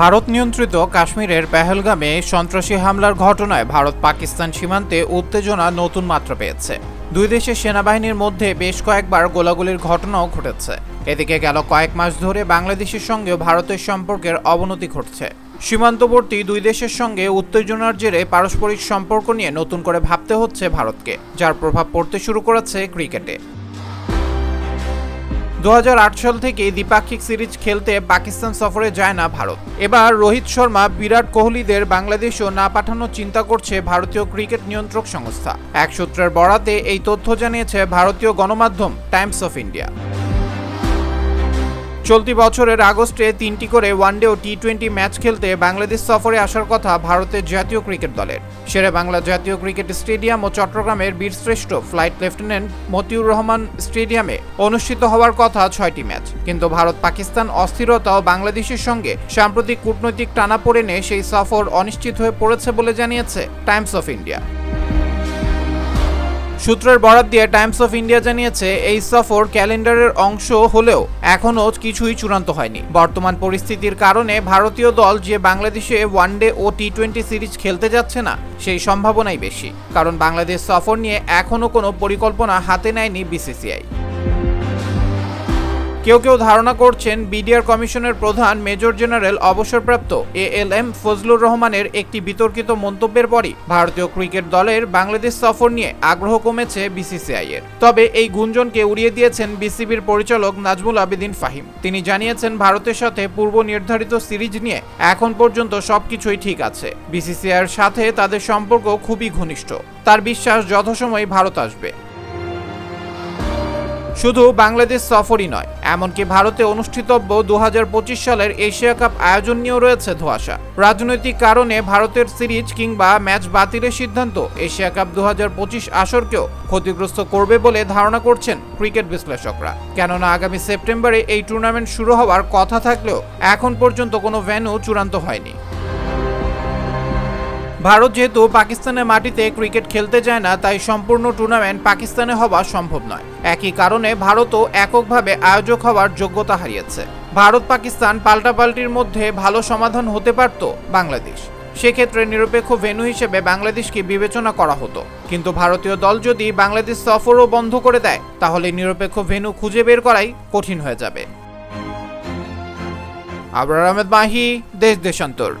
ভারত নিয়ন্ত্রিত কাশ্মীরের পেহেলগামে সন্ত্রাসী হামলার ঘটনায় ভারত পাকিস্তান সীমান্তে উত্তেজনা নতুন মাত্রা পেয়েছে। দুই দেশের সেনাবাহিনীর মধ্যে বেশ কয়েকবার গোলাগুলির ঘটনাও ঘটেছে। এদিকে গেল কয়েক মাস ধরে বাংলাদেশের সঙ্গেও ভারতের সম্পর্কের অবনতি ঘটছে। সীমান্তবর্তী দুই দেশের সঙ্গে উত্তেজনার জেরে পারস্পরিক সম্পর্ক নিয়ে নতুন করে ভাবতে হচ্ছে ভারতকে, যার প্রভাব পড়তে শুরু করেছে ক্রিকেটে। দু হাজার আট সাল থেকে দ্বিপাক্ষিক সিরিজ খেলতে পাকিস্তান সফরে যায় না ভারত। এবার রোহিত শর্মা, বিরাট কোহলিদের বাংলাদেশও না পাঠানোর চিন্তা করছে ভারতীয় ক্রিকেট নিয়ন্ত্রক সংস্থা। এক সূত্রের বরাতে এই তথ্য জানিয়েছে ভারতীয় গণমাধ্যম টাইমস অফ ইন্ডিয়া। চলতি বছরের আগস্টে তিনটি করে ওয়ানডে ও টি টোয়েন্টি ম্যাচ খেলতে বাংলাদেশ সফরে আসার কথা ভারতের জাতীয় ক্রিকেট দলের। সেরে বাংলা জাতীয় ক্রিকেট স্টেডিয়াম ও চট্টগ্রামের বীরশ্রেষ্ঠ ফ্লাইট লেফটেন্যান্ট মতিউর রহমান স্টেডিয়ামে অনুষ্ঠিত হওয়ার কথা ছয়টি ম্যাচ। কিন্তু ভারত পাকিস্তান অস্থিরতা ও বাংলাদেশের সঙ্গে সাম্প্রতিক কূটনৈতিক টানাপোড়েনে সেই সফর অনিশ্চিত হয়ে পড়েছে বলে জানিয়েছে টাইমস অফ ইন্ডিয়া। সূত্রের বরাত দিয়ে টাইমস অফ ইন্ডিয়া জানিয়েছে, এই সফর ক্যালেন্ডারের অংশ হলেও এখনও কিছুই চূড়ান্ত হয়নি। বর্তমান পরিস্থিতির কারণে ভারতীয় দল যে বাংলাদেশে ওয়ান ডে ও টি টোয়েন্টি সিরিজ খেলতে যাচ্ছে না, সেই সম্ভাবনাই বেশি। কারণ বাংলাদেশ সফর নিয়ে এখনও কোনো পরিকল্পনা হাতে নেয়নি বিসিসিআই। কেউ কেউ ধারণা করছেন বিডিআর কমিশনের প্রধান মেজর জেনারেল অবসরপ্রাপ্ত এ এল এম ফজলুর রহমানের একটি বিতর্কিত মন্তব্যের পরই ভারতীয় ক্রিকেট দলের বাংলাদেশ সফর নিয়ে আগ্রহ কমেছে বিসিসিআই এর তবে এই গুঞ্জনকে উড়িয়ে দিয়েছেন বিসিবির পরিচালক নাজমুল আবেদিন ফাহিম। তিনি জানিয়েছেন, ভারতের সাথে পূর্ব নির্ধারিত সিরিজ নিয়ে এখন পর্যন্ত সবকিছুই ঠিক আছে। বিসিসিআইয়ের সাথে তাদের সম্পর্ক খুবই ঘনিষ্ঠ। তার বিশ্বাস যথাসময়ে ভারত আসবে। শুধু বাংলাদেশ সফরই নয়, এমনকি ভারতে অনুষ্ঠিতব্য দু হাজার পঁচিশ সালের এশিয়া কাপ আয়োজন নিয়েও রয়েছে ধোঁয়াশা। রাজনৈতিক কারণে ভারতের সিরিজ কিংবা ম্যাচ বাতিলের সিদ্ধান্ত এশিয়া কাপ দু পঁচিশ আসরকেও ক্ষতিগ্রস্ত করবে বলে ধারণা করছেন ক্রিকেট বিশ্লেষকরা। কেননা আগামী সেপ্টেম্বরে এই টুর্নামেন্ট শুরু হওয়ার কথা থাকলেও এখন পর্যন্ত কোনো ভেন্যু চূড়ান্ত হয়নি। ভারত যেহেতু পাকিস্তানের মাটিতে ক্রিকেট খেলতে যায় না, তাই সম্পূর্ণ টুর্নামেন্ট পাকিস্তানে হওয়া সম্ভব নয়। একই কারণে ভারতও এককভাবে আয়োজক হওয়ার যোগ্যতা হারিয়েছে। ভারত পাকিস্তান পাল্টাপাল্টির মধ্যে ভালো সমাধান হতে পারত বাংলাদেশ। সেক্ষেত্রে নিরপেক্ষ ভেন্যু হিসেবে বাংলাদেশকে বিবেচনা করা হতো। কিন্তু ভারতীয় দল যদি বাংলাদেশ সফরও বন্ধ করে দেয়, তাহলে নিরপেক্ষ ভেন্যু খুঁজে বের করাই কঠিন হয়ে যাবে। আবরার আহমেদ মাহি, দেশ দেশান্তর।